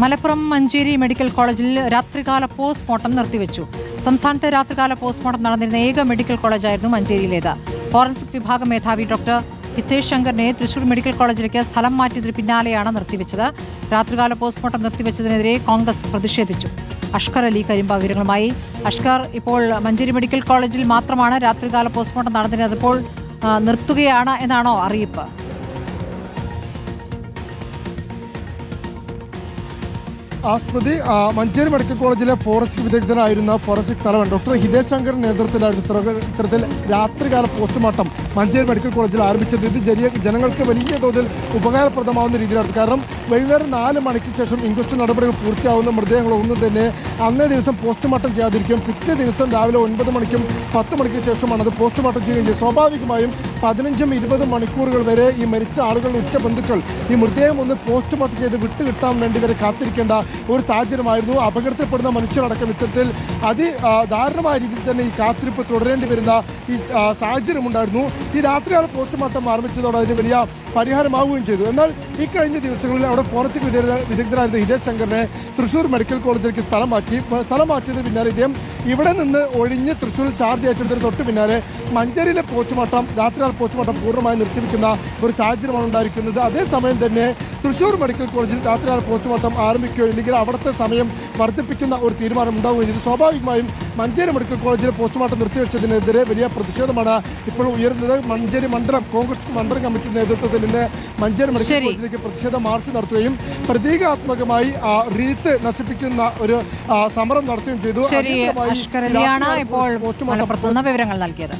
Malappuram Manjeri medical കോളേജിൽ രാത്രികാല postmortem നിർത്തിവെച്ചു. സംസ്ഥാനത്ത് രാത്രികാല പോസ്റ്റ്മോർട്ടം നടന്നിരുന്ന ഏക മെഡിക്കൽ കോളേജായിരുന്നു മഞ്ചേരിയിലേത്. ഫോറൻസിക് വിഭാഗം മേധാവി ഡോക്ടർ ഹിതേഷ് ശങ്കറിനെ തൃശൂർ മെഡിക്കൽ കോളേജിലേക്ക് സ്ഥലം മാറ്റിയതിന് പിന്നാലെയാണ് നിർത്തിവെച്ചത്. രാത്രികാല പോസ്റ്റ്മോർട്ടം നിർത്തിവെച്ചതിനെതിരെ കോൺഗ്രസ് പ്രതിഷേധിച്ചു. അഷ്കർ അലി കരിമ്പ വിവരങ്ങളുമായി. അഷ്കർ ഇപ്പോൾ മഞ്ചേരി മെഡിക്കൽ കോളേജിൽ മാത്രമാണ് രാത്രികാല പോസ്റ്റ്മോർട്ടം നടന്നിരുന്നത്. ഇപ്പോൾ നിർത്തുകയാണ് എന്നാണോ അറിയിപ്പ്? ആ സ്മൃതി മഞ്ചേരി മെഡിക്കൽ കോളേജിലെ ഫോറൻസിക് വിദഗ്ധനായിരുന്ന ഫോറൻസിക് തലവൻ ഡോക്ടർ ഹിതേഷ് ശങ്കർ നേതൃത്വത്തിലായിരുന്നു ഇത്തര- ഇത്തരത്തിൽ രാത്രികാല പോസ്റ്റ്മോർട്ടം മഞ്ചേരി മെഡിക്കൽ കോളേജിൽ ആരംഭിച്ചത്. ഇത് ജനങ്ങൾക്ക് വലിയ തോതിൽ ഉപകാരപ്രദമാവുന്ന രീതിയിലാണ് കാരണം വൈകുന്നേരം നാല് മണിക്ക് ശേഷം ഇൻക്വസ്റ്റ് നടപടികൾ പൂർത്തിയാവുന്ന മൃതദേഹങ്ങളൊന്നും തന്നെ അന്നേ ദിവസം പോസ്റ്റ്മോർട്ടം ചെയ്യാതിരിക്കും. പിറ്റേ ദിവസം രാവിലെ ഒൻപത് മണിക്കും പത്ത് മണിക്കും ശേഷമാണ് അത് പോസ്റ്റ്മോർട്ടം ചെയ്യുകയും ചെയ്യും സ്വാഭാവികമായും പതിനഞ്ചും ഇരുപതും മണിക്കൂറുകൾ വരെ ഈ മരിച്ച ആളുകളുടെ ഉറ്റ ബന്ധുക്കൾ ഈ മൃതദേഹം ഒന്ന് പോസ്റ്റ്മോർട്ടം ചെയ്ത് വിട്ടുകിട്ടാൻ വേണ്ടി വരെ കാത്തിരിക്കേണ്ട ഒരു സാഹചര്യമായിരുന്നു. അപകടത്തിൽപ്പെടുന്ന മനുഷ്യരടക്കം ഇത്തരത്തിൽ അതി ദാരുണമായ രീതിയിൽ തന്നെ ഈ കാത്തിരിപ്പ് തുടരേണ്ടി വരുന്ന ഈ സാഹചര്യം സാഹചര്യമുണ്ടായിരുന്നു ഈ രാത്രിയാണ് പോസ്റ്റ്മോർട്ടം ആരംഭിച്ചതോടെ അതിന് വലിയ പരിഹാരമാവുകയും ചെയ്തു. എന്നാൽ ഈ കഴിഞ്ഞ ദിവസങ്ങളിൽ അവിടെ ഫോറൻസിക് വിദഗ്ധ വിദഗ്ധരായിരുന്ന ഹിതേഷ് ശങ്കറിനെ തൃശൂർ മെഡിക്കൽ കോളേജിലേക്ക് സ്ഥലം മാറ്റി സ്ഥലം മാറ്റിയതിന് പിന്നാലെ ഇദ്ദേഹം ഇവിടെ നിന്ന് ഒഴിഞ്ഞ് തൃശ്ശൂരിൽ ചാർജ് ഏറ്റെടുത്തതിന് തൊട്ട് പിന്നാലെ മഞ്ചേരിയിലെ പോസ്റ്റ്മോർട്ടം രാത്രിയാൽ പോസ്റ്റ്മോർട്ടം പൂർണമായി നിർത്തിവെക്കുന്ന ഒരു സാഹചര്യമാണ് ഉണ്ടായിരിക്കുന്നത്. അതേസമയം തന്നെ തൃശ്ശൂർ മെഡിക്കൽ കോളേജിൽ രാത്രിയാൽ പോസ്റ്റ്മോർട്ടം ആരംഭിക്കുകയോ ഇല്ലെങ്കിൽ അവിടുത്തെ സമയം വർദ്ധിപ്പിക്കുന്ന ഒരു തീരുമാനം ഉണ്ടാവുകയും ചെയ്തു. സ്വാഭാവികമായും മഞ്ചേരി മെഡിക്കൽ കോളേജിലെ പോസ്റ്റ്മോർട്ടം നിർത്തിവെച്ചതിനെതിരെ വലിയ പ്രതിഷേധമാണ് ഇപ്പോൾ ഉയരുന്നത്. മഞ്ചേരി മണ്ഡലം കോൺഗ്രസ് മണ്ഡലം കമ്മിറ്റി നേതൃത്വത്തിൽ നിന്ന് മഞ്ചേരി മെഡിക്കൽ. കോളേജിലേക്ക് പ്രതിഷേധ മാർച്ച് നടത്തുകയും പ്രതീകാത്മകമായി റീത്ത് നശിപ്പിക്കുന്ന ഒരു സമരം നടത്തുകയും ചെയ്തു. ഇപ്പോൾ പോസ്റ്റ്മോർട്ടം വിവരങ്ങൾ നൽകിയത്.